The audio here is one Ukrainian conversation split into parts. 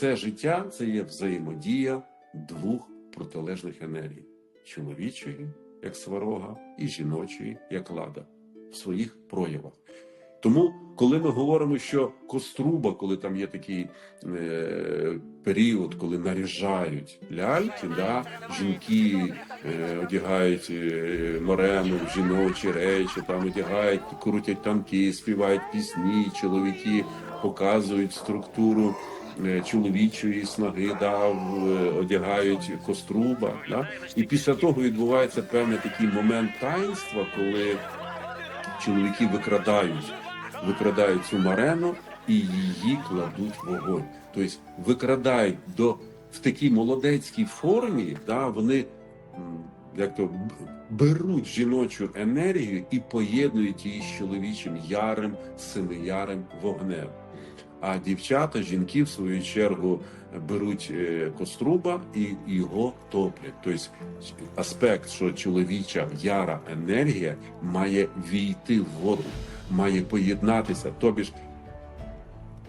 все життя це є взаємодія двох протилежних енергій: чоловічої, як сварога, і жіночої, як лада, в своїх проявах. Тому, коли ми говоримо, що коструба, коли там є такий е, період, коли наряжають ляльки, да, жінки е, одягають е, морену, жіночі речі, там одягають, крутять танки, співають пісні, чоловіки показують структуру чоловічої снаги, да, е, одягають коструба. Да, і після того відбувається певний такий момент таїнства, коли чоловіки викрадають, викрадають цю марену і її кладуть в вогонь. Тобто викрадають до в такій молодецькій формі, да, вони як то беруть жіночу енергію і поєднують її з чоловічим ярим, семиярим вогнем. А дівчата, жінки, в свою чергу, беруть е, коструба і його топлять. Тобто аспект, що чоловіча яра енергія має війти в воду, має поєднатися. Тобі ж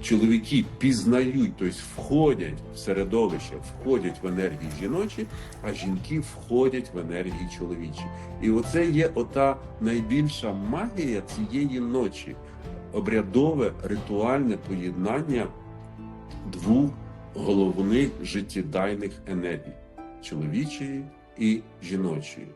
чоловіки пізнають, тобто входять в середовище, входять в енергії жіночі, а жінки входять в енергії чоловічі. І оце є ота найбільша магія цієї ночі обрядове ритуальне поєднання двох головних життєдайних енергій чоловічої і жіночої.